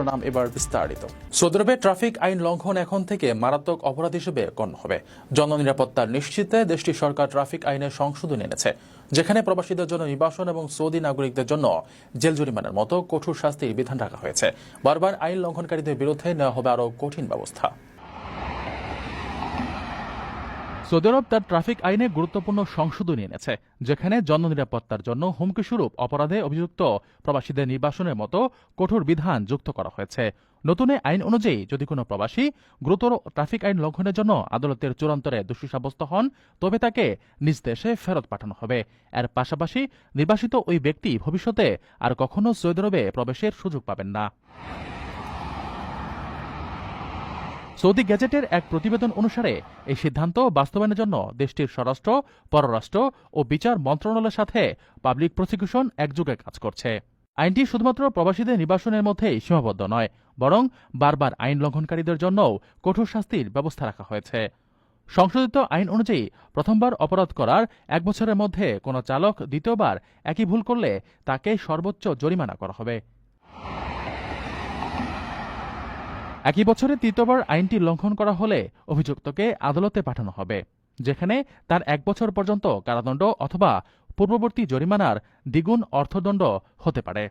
নাম এবার বিস্তারিত। সৌদি আরবে ট্রাফিক আইন লঙ্ঘন এখন থেকে মারাত্মক অপরাধ হিসেবে গণ্য হবে। জননিরাপত্তার নিশ্চিতে দেশটির সরকার ট্রাফিক আইনে সংশোধন এনেছে, যেখানে প্রবাসীদের জন্য নির্বাসন এবং সৌদি নাগরিকদের জন্য জেল জরিমানার মতো কঠোর শাস্তির বিধান রাখা হয়েছে। বারবার আইন লঙ্ঘনকারীদের বিরুদ্ধে নেওয়া হবে আরও কঠিন ব্যবস্থা। সৌদি আরব তার ট্রাফিক আইনে গুরুত্বপূর্ণ সংশোধনী এনেছে, যেখানে জননিরাপত্তার জন্য হুমকিস্বরূপ অপরাধে অভিযুক্ত প্রবাসীদের নির্বাসনের মতো কঠোর বিধান যুক্ত করা হয়েছে। নতুন আইন অনুযায়ী যদি কোনো প্রবাসী গুরুতর ট্রাফিক আইন লঙ্ঘনের জন্য আদালতের চূড়ান্তরে দোষী সাব্যস্ত হন, তবে তাকে নিজ দেশে ফেরত পাঠানো হবে। এর পাশাপাশি নির্বাসিত ওই ব্যক্তি ভবিষ্যতে আর কখনো সৌদি আরবে প্রবেশের সুযোগ পাবেন না। সৌদি গ্যাজেটের এক প্রতিবেদন অনুসারে, এই সিদ্ধান্ত বাস্তবায়নের জন্য দেশটির স্বরাষ্ট্র, পররাষ্ট্র ও বিচার মন্ত্রণালয়ের সাথে পাবলিক প্রসিকিউশন একযোগে কাজ করছে। আইনটি শুধুমাত্র প্রবাসীদের নির্বাসনের মধ্যেই সীমাবদ্ধ নয়, বরং বারবার আইন লঙ্ঘনকারীদের জন্যও কঠোর শাস্তির ব্যবস্থা রাখা হয়েছে। সংশোধিত আইন অনুযায়ী, প্রথমবার অপরাধ করার এক বছরের মধ্যে কোনো চালক দ্বিতীয়বার একই ভুল করলে তাকে সর্বোচ্চ জরিমানা করা হবে। একই বছরে তৃতীয়বার আইনটি লঙ্ঘন করা হলে অভিযুক্তকে আদালতে পাঠানো হবে, যেখানে তার এক বছর পর্যন্ত কারাদণ্ড অথবা পূর্ববর্তী জরিমানার দ্বিগুণ অর্থদণ্ড হতে পারে।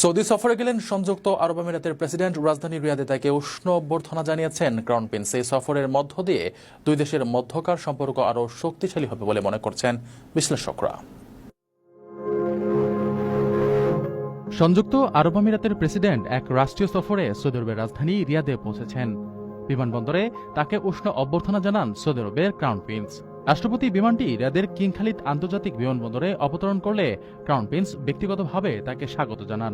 সৌদি সফরে গেলেন সংযুক্ত আরব আমিরাতের প্রেসিডেন্ট রাজধানী রিয়াদে তাকে উষ্ণ অভ্যর্থনা জানিয়েছেন ক্রাউন প্রিন্স। এই সফরের মধ্য দিয়ে দুই দেশের মধ্যকার সম্পর্ক আরও শক্তিশালী হবে বলে মনে করছেন বিশ্লেষকরা। সংযুক্ত আরব আমিরাতের প্রেসিডেন্ট এক রাষ্ট্রীয় সফরে সৌদি আরবের রাজধানী রিয়াদে পৌঁছেছেন। বিমানবন্দরে তাকে উষ্ণ অভ্যর্থনা জানান সৌদি আরবের ক্রাউন প্রিন্স। রাষ্ট্রপতি বিমানটি রিয়াদের কিং খালিদ আন্তর্জাতিক বিমানবন্দরে অবতরণ করলে ক্রাউন প্রিন্স ব্যক্তিগতভাবে তাকে স্বাগত জানান।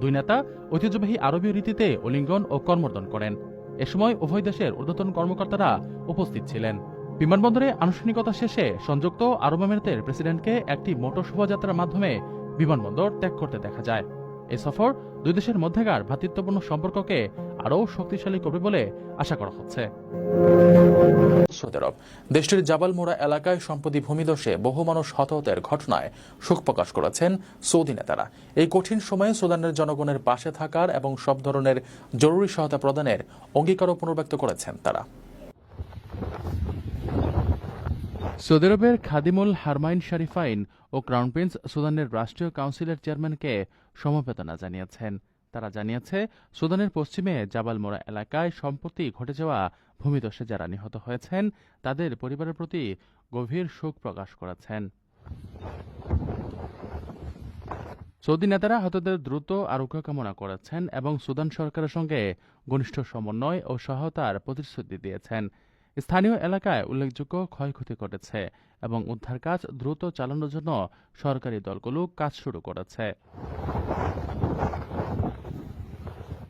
দুই নেতা ঐতিহ্যবাহী আরবীয় রীতিতে অলিঙ্গন ও কর্মর্দন করেন। এ সময় উভয় দেশের ঊর্ধ্বতন কর্মকর্তারা উপস্থিত ছিলেন। বিমানবন্দরে আনুষ্ঠানিকতা শেষে সংযুক্ত আরব আমিরাতের প্রেসিডেন্টকে একটি মোটর শোভাযাত্রার মাধ্যমে বিমানবন্দর ত্যাগ করতে দেখা যায়। এই সফর দুই দেশের মধ্যেকার ভ্রাতৃত্বপূর্ণ সম্পর্ককে আরও শক্তিশালী করবে বলে আশা করা হচ্ছে। দেশটির জাবালমোড়া এলাকায় সম্প্রতি ভূমিদশে বহু মানুষ হতাহতের ঘটনায় শোক প্রকাশ করেছেন সৌদি নেতারা। এই কঠিন সময়ে সুদানের জনগণের পাশে থাকার এবং সব ধরনের জরুরি সহায়তা প্রদানের অঙ্গীকারও পুনর্ব্যক্ত করেছেন তারা। সৌদি আরবের খাদিমুল হারমাইন শারিফাইন ও ক্রাউন প্রিন্স সুদানের রাষ্ট্রীয় কাউন্সিলের চেয়ারম্যানকে সমবেদনা জানিয়েছেন। তারা জানিয়েছে, সুদানের পশ্চিমে জাবালমোড়া এলাকায় সম্প্রতি ঘটে যাওয়া ভূমিধসে যারা নিহত হয়েছেন, তাদের পরিবারের প্রতি গভীর শোক প্রকাশ করেছেন। সৌদি নেতারা হতদের দ্রুত আরোগ্য কামনা করেছেন এবং সুদান সরকারের সঙ্গে ঘনিষ্ঠ সমন্বয় ও সহায়তার প্রতিশ্রুতি দিয়েছেন। স্থানীয় এলাকায় উল্লেখযোগ্য ক্ষয়ক্ষতি ঘটেছে এবং উদ্ধার কাজ দ্রুত চালানোর জন্য সরকারি দলগুলো কাজ শুরু করেছে।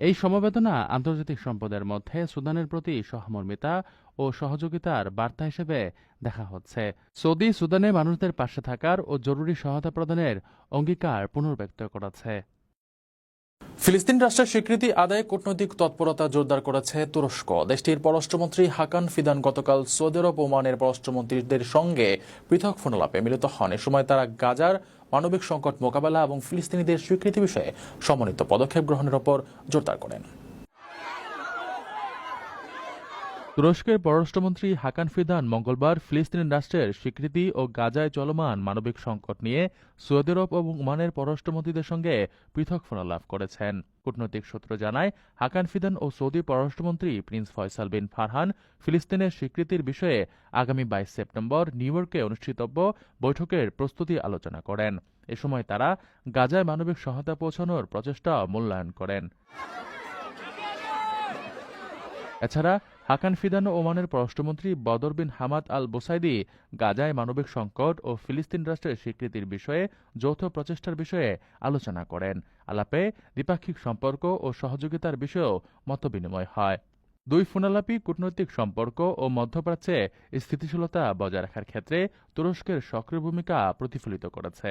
এই সমবেদনা আন্তর্জাতিক সম্পদের মধ্যে সুদানের প্রতি সহমর্মিতা ও সহযোগিতার বার্তা হিসেবে দেখা হচ্ছে। সৌদি সুদানে মানুষদের পাশে থাকার ও জরুরি সহায়তা প্রদানের অঙ্গীকার পুনর্ব্যক্ত করেছে। ফিলিস্তিন রাষ্ট্রের স্বীকৃতি আদায়ে কূটনৈতিক তৎপরতা জোরদার করেছে তুরস্ক। দেশটির পররাষ্ট্রমন্ত্রী হাকান ফিদান গতকাল সৌদি আরব ওমানের পররাষ্ট্রমন্ত্রীদের সঙ্গে পৃথক ফোনালাপে মিলিত হন। এ সময় তারা গাজার মানবিক সংকট মোকাবেলা এবং ফিলিস্তিনিদের স্বীকৃতি বিষয়ে সমন্বিত পদক্ষেপ গ্রহণের ওপর জোরদার করেন। তুরস্কের পররাষ্ট্রমন্ত্রী হাকান ফিদান মঙ্গলবার ফিলিস্তিন রাষ্ট্রের স্বীকৃতি ও গাজায় চলমান মানবিক সংকট নিয়ে সৌদি আরব এবং ওমানের পররাষ্ট্রমন্ত্রীদের সঙ্গে পৃথক ফোনালাপ করেছেন। কূটনৈতিক সূত্র জানায়, হাকান ফিদান ও সৌদি পররাষ্ট্রমন্ত্রী প্রিন্স ফয়সাল বিন ফারহান ফিলিস্তিনের স্বীকৃতির বিষয়ে আগামী বাইশ সেপ্টেম্বর নিউ ইয়র্কে অনুষ্ঠিতব্য বৈঠকের প্রস্তুতি আলোচনা করেন। এ সময় তারা গাজায় মানবিক সহায়তা পৌঁছানোর প্রচেষ্টা মূল্যায়ন করেন। এছাড়া হাকান ফিদান ওমানের পররাষ্ট্রমন্ত্রী বদর বিন হামাদ আল বোসাইদি গাজায় মানবিক সংকট ও ফিলিস্তিন রাষ্ট্রের স্বীকৃতির বিষয়ে যৌথ প্রচেষ্টার বিষয়ে আলোচনা করেন। আলাপে দ্বিপাক্ষিক সম্পর্ক ও সহযোগিতার বিষয়েও মতবিনিময় হয়। দুই ফোনালাপি কূটনৈতিক সম্পর্ক ও মধ্যপ্রাচ্যে স্থিতিশীলতা বজায় রাখার ক্ষেত্রে তুরস্কের সক্রিয় ভূমিকা প্রতিফলিত করেছে।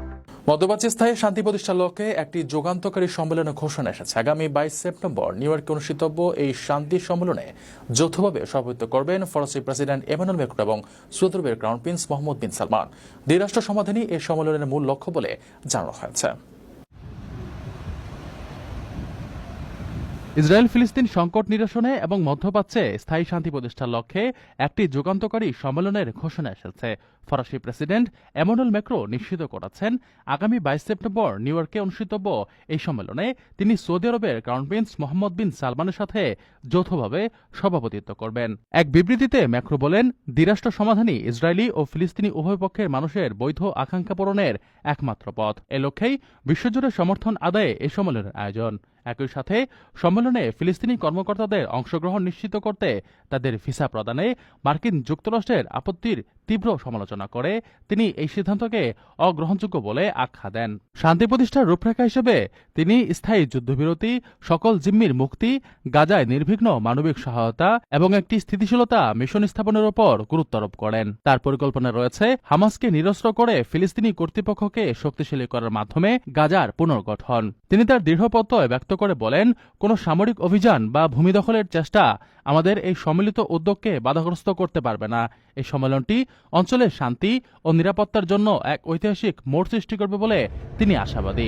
মধ্যপ্রাচ্যে স্থায়ী শান্তি প্রতিষ্ঠার লক্ষ্যে একটি যুগান্তকারী সম্মেলনের ঘোষণা এসেছে। আগামী বাইশ সেপ্টেম্বর নিউ ইয়র্কে অনুষ্ঠিতব্য এই শান্তি সম্মেলনে যৌথভাবে সভাপতিত্ব করবেন ফরাসি প্রেসিডেন্ট এমানুয়েল ম্যাক্রো এবং সৌদি আরবের crown prince Mohammed bin Salman. দ্বিরাষ্ট্র সমাধানই এই সম্মেলনের মূল লক্ষ্য বলে জানানো হয়েছে। ইসরায়েল ফিলিস্তিন সংকট নিরসনে এবং মধ্যপ্রাচ্যে স্থায়ী শান্তি প্রতিষ্ঠার লক্ষ্যে একটি যুগান্তকারী সম্মেলনের ঘোষণা এসেছে। ফরাসি প্রেসিডেন্ট এমানুয়েল ম্যাক্রো নিশ্চিত করেছেন, আগামী বাইশ সেপ্টেম্বর নিউ ইয়র্কে অনুষ্ঠিতব্য এই সম্মেলনে তিনি সৌদি আরবের ক্রাউন প্রিন্স মোহাম্মদ বিন সালমানের সাথে যৌথভাবে সভাপতিত্ব করবেন। এক বিবৃতিতে ম্যাক্রো বলেন, দ্বিরাষ্ট্র সমাধানই ইসরায়েলি ও ফিলিস্তিনি উভয় পক্ষের মানুষের বৈধ আকাঙ্ক্ষা পূরণের একমাত্র পথ। এ লক্ষ্যেই বিশ্বজুড়ে সমর্থন আদায়ে এই সম্মেলনের আয়োজন। একই সাথে সম্মেলনে ফিলিস্তিনি কর্মকর্তাদের অংশগ্রহণ নিশ্চিত করতে তাদের ভিসা প্রদানে মার্কিন যুক্তরাষ্ট্রের আপত্তির তীব্র সমালোচনা করে তিনি এই সিদ্ধান্তকে অগ্রহণযোগ্য বলে আখ্যা দেন। শান্তি প্রতিষ্ঠার রূপরেখা হিসেবে তিনি স্থায়ী যুদ্ধবিরতি, সকল জিম্মির মুক্তি, গাজায় নির্বিঘ্ন মানবিক সহায়তা এবং একটি স্থিতিশীলতা মিশন স্থাপনের ওপর গুরুত্ব আরোপ করেন। তার পরিকল্পনা রয়েছে হামাসকে নিরস্ত্র করে ফিলিস্তিনি কর্তৃপক্ষকে শক্তিশালী করার মাধ্যমে গাজার পুনর্গঠন। তিনি তার দৃঢ় প্রত্যয় ব্যক্ত করে বলেন, কোনো সামরিক অভিযান বা ভূমি দখলের চেষ্টা আমাদের এই সম্মিলিত উদ্যোগকে বাধাগ্রস্ত করতে পারবে না। এই সম্মেলনটি অঞ্চলের শান্তি ও নিরাপত্তার জন্য এক ঐতিহাসিক মোড় সৃষ্টি করবে বলে তিনি আশাবাদী।